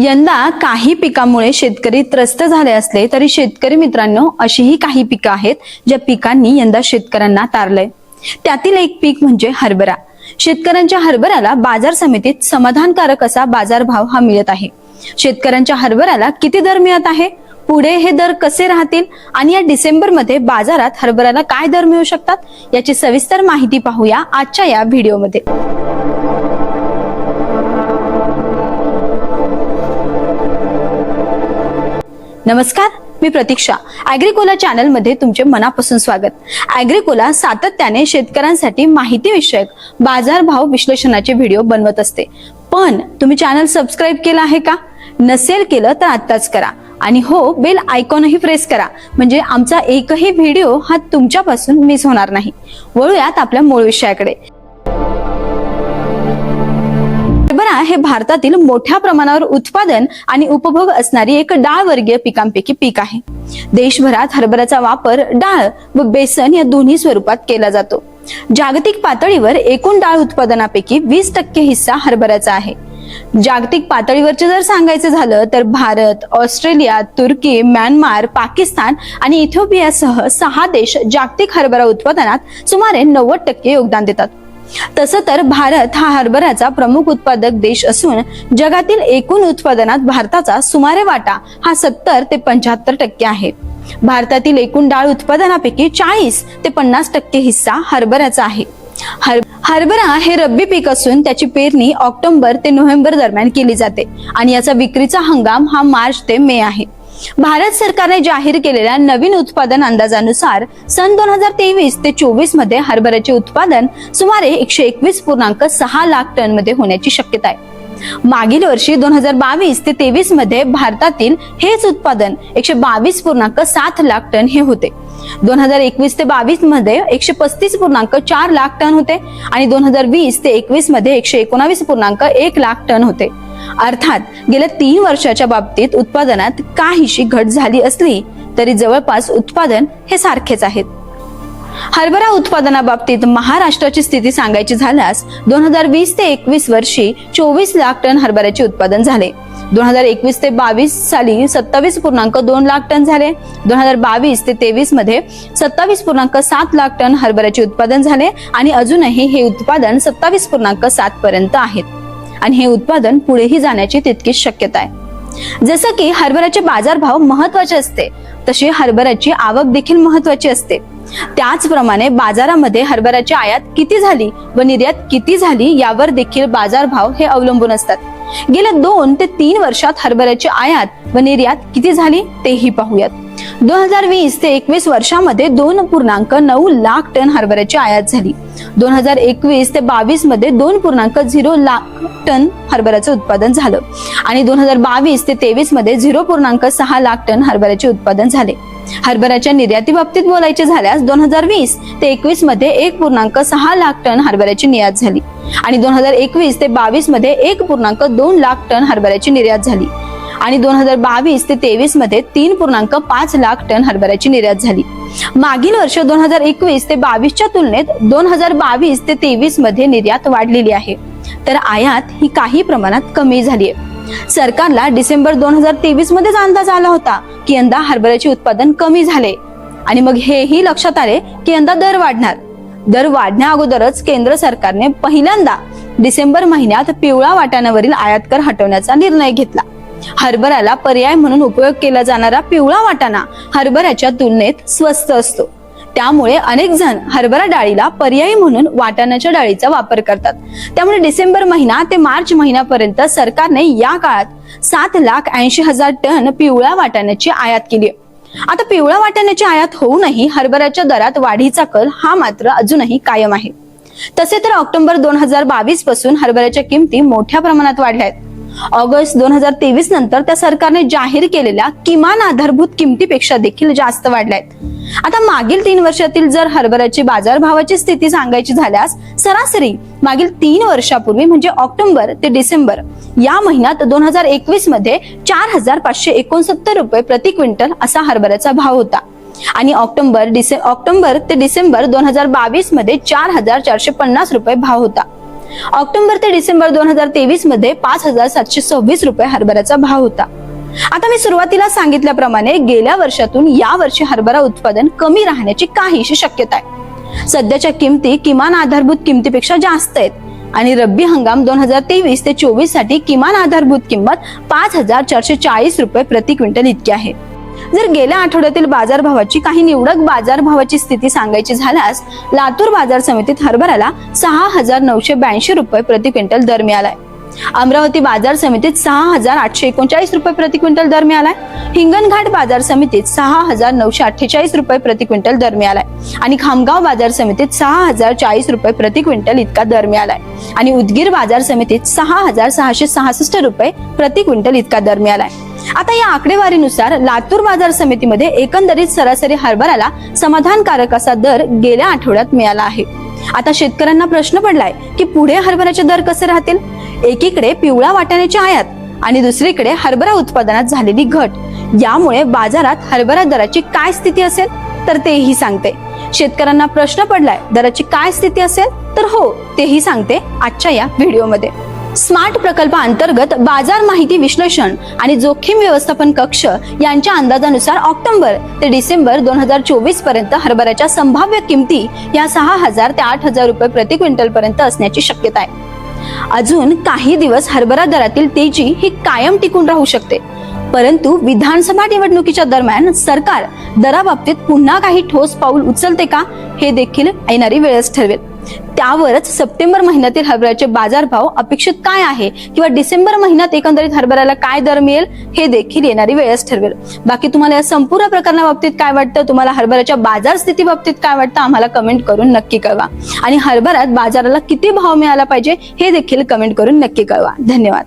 यंदा काही पिकामुळे शेतकरी त्रस्त झाले असले तरी शेतकरी मित्रांनो अशीही काही पिकं आहेत ज्या पिकांनी यंदा शेतकऱ्यांना तारलंय. त्यातील एक पीक म्हणजे हरभरा. शेतकऱ्यांच्या हरभऱ्याला बाजार समितीत समाधानकारक असा बाजारभाव हा मिळत आहे. शेतकऱ्यांच्या हरभऱ्याला किती दर मिळत आहे? पुढे हे दर कसे राहतील? आणि या डिसेंबरमध्ये बाजारात हरभऱ्याला काय दर मिळू शकतात? याची सविस्तर माहिती पाहूया आजच्या या व्हिडिओमध्ये. नमस्कार मी प्रतीक्षा. अॅग्रिकोला चॅनलमध्ये तुमचे मनापासून स्वागत. अॅग्रिकोला सातत्याने शेतकऱ्यांसाठी माहिती विषयक बाजारभाव विश्लेषणाचे व्हिडिओ बनवत असते. पण तुम्ही चॅनल सबस्क्राईब केलं आहे का? नसेल केलं तर आत्ताच करा. आणि हो बेल आयकॉनही प्रेस करा. म्हणजे आमचा एकही व्हिडिओ हा तुमच्यापासून मिस होणार नाही. वळूयात आपल्या मूळ विषयाकडे. हरभरा हे भारतातील मोठ्या प्रमाणावर उत्पादन आणि उपभोग असणारी एक डाळ वर्गीय पिकांपैकी पीक आहे. देशभरात हरभऱ्याचा वापर डाळ व बेसन या दोन्ही स्वरूपात केला जातो. जागतिक पातळीवर एकूण डाळ उत्पादनापैकी वीस टक्के हिस्सा हरभऱ्याचा आहे. जागतिक पातळीवरचे जर सांगायचं झालं तर भारत ऑस्ट्रेलिया तुर्की म्यानमार पाकिस्तान आणि इथिओपियासह सहा देश जागतिक हरभरा उत्पादनात सुमारे नव्वद टक्के योगदान देतात. तसं तर भारत हा हरभऱ्याचा प्रमुख उत्पादक देश असून जगातील एकूण उत्पादनात भारताचा सुमारे वाटा हा सत्तर ते पंच्याहत्तर टक्के आहे. भारतातील एकूण डाळ उत्पादनापैकी चाळीस ते पन्नास टक्के हिस्सा हरभऱ्याचा आहे. हर हरभरा हे रब्बी पीक असून त्याची पेरणी ऑक्टोबर ते नोव्हेंबर दरम्यान केली जाते आणि याचा विक्रीचा हंगाम हा मार्च ते मे आहे. भारत सरकारने जाहीर केलेल्या नवीन उत्पादन अंदाजानुसार सन दोन हजार तेवीस ते चोवीसमध्ये हरभऱ्याचे उत्पादन सुमारे एकशे एकवीस पूर्णांक सहा लाख टनमध्ये होण्याची शक्यता आहे. मागील वर्षी दोन हजार बावीस ते तेवीसमध्ये भारतातील हेच उत्पादन एकशे बावीस पूर्णांक सात लाख टन हे होते. दोन हजार एकवीस ते बावीसमध्ये एकशे पस्तीस पूर्णांक चार लाख टन होते आणि दोन हजार वीस ते एकवीसमध्ये एकशे एकोणावीस पूर्णांक एक लाख टन होते. अर्थात गेल्या तीन वर्षाच्या बाबतीत उत्पादनात काहीशी घट झाली असली तरी जवळपास उत्पादन हे सारखेच आहेत. हरभरा उत्पादनाबाबतीत महाराष्ट्राची स्थिती सांगायची झाल्यास दोन हजार वीस ते एकवीस वर्षी चोवीस लाख टन हरभऱ्याचे उत्पादन झाले. दोन हजार एकवीस ते बावीस साली सत्तावीस पूर्णांक दोन लाख टन झाले. दोन हजार बावीस ते तेवीसमध्ये सत्तावीस पूर्णांक सात लाख टन हरभऱ्याचे उत्पादन झाले आणि अजूनही हे उत्पादन सत्तावीस पूर्णांक सात पर्यंत आहेत आणि हे उत्पादन पुढेही जाण्याची तितकीच शक्यता आहे. जसं की हरभऱ्याचे बाजारभाव महत्त्वाचे असते तशी हरभऱ्याची आवक देखील महत्वाची असते. त्याचप्रमाणे बाजारामध्ये हरभऱ्याची आयात किती झाली व निर्यात किती झाली यावर देखील बाजारभाव हे अवलंबून असतात. गेल्या दोन ते तीन वर्षात हरभऱ्याची आयात व निर्यात किती झाली तेही पाहूयात. दोन हजार वीस ते एकवीस वर्षामध्ये दोन पूर्णांक नऊ लाख टन हरभऱ्याची आयात झाली. दोन हजार एकवीस ते बावीसमध्ये दोन पूर्णांक झिरो लाख टन हरभऱ्याचं उत्पादन झालं. आणि दोन हजार बावीस ते तेवीसमध्ये झिरो पूर्णांक सहा लाख टन हरभऱ्याचे उत्पादन झाले. हरभऱ्याच्या निर्याती बाबतीत बोलायचे झाल्यास दोन हजार वीस ते एकवीसमध्ये एक पूर्णांक सहा लाख टन हरभऱ्याची निर्यात झाली. आणि दोन हजार एकवीस ते बावीसमध्ये एक पूर्णांक दोन लाख टन हरभऱ्याची निर्यात झाली. आणि दोन हजार बावीस ते तेवीसमध्ये तीन पूर्णांक पाच लाख टन हरभऱ्याची निर्यात झाली. मागील वर्ष दोन हजार एकवीस ते बावीसच्या तुलनेत दोन हजार बावीस ते तेवीसमध्ये निर्यात वाढलेली आहे. तर आयात ही काही प्रमाणात कमी झाली आहे सरकारला डिसेंबर दोन हजार तेवीस मध्येच अंदाज आला होता की यंदा हरभऱ्याचे उत्पादन कमी झाले. आणि मग हेही लक्षात आले की यंदा दर वाढणार. दर वाढण्या अगोदरच केंद्र सरकारने पहिल्यांदा डिसेंबर महिन्यात पिवळा वाटाण्यावरील आयात कर हटवण्याचा निर्णय घेतला. हरभऱ्याला पर्याय म्हणून उपयोग केला जाणारा पिवळा वाटाणा हरभऱ्याच्या तुलनेत स्वस्त असतो. त्यामुळे अनेक जण हरभरा डाळीला पर्यायी म्हणून वाटाण्याच्या डाळीचा वापर करतात. त्यामुळे डिसेंबर महिना ते मार्च महिन्यापर्यंत सरकारने या काळात सात लाख ऐंशी हजार टन पिवळ्या वाटाण्याची आयात केली आता पिवळ्या वाटाण्याची आयात होऊनही हरभऱ्याच्या दरात वाढीचा कल हा मात्र अजूनही कायम आहे. तसे तर ऑक्टोबर दोन हजार बावीसपासून हरभऱ्याच्या किमती मोठ्या प्रमाणात वाढल्या आहेत. ऑगस्ट दोन हजार तेवीस नंतर त्या सरकारने जाहीर केलेल्या किमान आधारभूत किमतीपेक्षा देखील जास्त वाढल्या आहेत आता मागील तीन वर्षातील जर हरभऱ्याची बाजारभावाची स्थिती सांगायची झाल्यास सरासरी मागील तीन वर्षापूर्वी म्हणजे ऑक्टोबर ते डिसेंबर या महिन्यात दोन हजार एकवीसमध्ये चार हजार पाचशे एकोणसत्तर रुपये प्रति क्विंटल असा हरभऱ्याचा भाव होता. आणि ऑक्टोबर डिसे ऑक्टोबर ते डिसेंबर दोन हजार बावीसमध्ये चार हजार चारशे पन्नास रुपये भाव होता. ऑक्टोबर ते डिसेंबर दोन हजार तेवीसमध्ये पाच हजार सातशे सव्वीस रुपये हरभऱ्याचा भाव होता. आता मी सुरुवातीला सांगितल्याप्रमाणे गेल्या वर्षातून या वर्षी हरभरा उत्पादन कमी राहण्याची काहीशी शक्यता आहे. सध्याच्या किमती किमान आधारभूत किमतीपेक्षा जास्त आहेत आणि रब्बी हंगाम दोन हजार तेवीस ते चोवीससाठी किमान आधारभूत किंमत पाच हजार चारशे चाळीस रुपये प्रति क्विंटल इतकी आहे. जर गेल्या आठवड्यातील बाजारभावाची काही निवडक बाजारभावाची स्थिती सांगायची झाल्यास लातूर बाजार समितीत हरभऱ्याला सहा हजार नऊशे ब्याऐंशी रुपये प्रति क्विंटल दर मिळालाय. अमरावती बाजार समितीत सहा हजार आठशे एकोणचाळीस रुपये प्रति क्विंटल दर मिळालाय. हिंगणघाट बाजार समितीत सहा हजार नऊशे अठ्ठेचाळीस रुपये प्रति क्विंटल दर मिळालाय. आणि खामगाव बाजार समितीत सहा हजार चाळीस रुपये प्रति क्विंटल इतका दर मिळालाय. आणि उदगीर बाजार समितीत सहा हजार सहाशे सहासष्ट रुपये प्रति क्विंटल इतका दर मिळालाय. आता या आकडेवारीनुसार लातूर बाजार समितीमध्ये एकंदरीत सरासरी हरभऱ्याला समाधानकारक असा दर गेल्या आठवड्यात मिळाला आहे. आता शेतकऱ्यांना प्रश्न पडलाय की पुढे हरभऱ्याचे दर कसे राहतील? एकीकडे पिवळ्या वाटाण्याची आयात आणि दुसरीकडे हरभरा उत्पादनात झालेली घट. यामुळे बाजारात हरभरा दराची काय स्थिती असेल? तर तेही सांगते. शेतकऱ्यांना प्रश्न पडलाय दराची काय स्थिती असेल? तर हो तेही सांगते आजच्या या व्हिडिओमध्ये. स्मार्ट प्रकल्पाअंतर्गत बाजार माहिती विश्लेषण आणि जोखीम व्यवस्थापन कक्ष यांच्या अंदाजानुसार ऑक्टोबर ते डिसेंबर दोन हजार चोवीसपर्यंत हरभऱ्याच्या संभाव्य किमती या सहा हजार ते आठ हजार रुपये प्रति क्विंटल पर्यंत असण्याची शक्यता आहे. अजून काही दिवस हरभरा दरातील तेजी ही कायम टिकून राहू शकते. परंतु विधानसभा निवडणुकीच्या दरम्यान सरकार दराबाबतीत पुन्हा काही ठोस पाऊल उचलते का हे देखील येणारी वेळच ठरवेल. त्यावरच सप्टेंबर महिन्यातील हरभऱ्याचे बाजारभाव अपेक्षित काय आहे? किंवा डिसेंबर महिन्यात एकंदरीत हरभऱ्याला काय दर मिळेल? हे देखील येणारी वेळच ठरवेल. बाकी तुम्हाला या संपूर्ण प्रकरणाबाबतीत काय वाटतं? तुम्हाला हरभऱ्याच्या बाजार स्थिती बाबतीत काय वाटतं? आम्हाला कमेंट करून नक्की कळवा. आणि हरभऱ्यात बाजाराला किती भाव मिळाला पाहिजे? हे देखील कमेंट करून नक्की कळवा. धन्यवाद.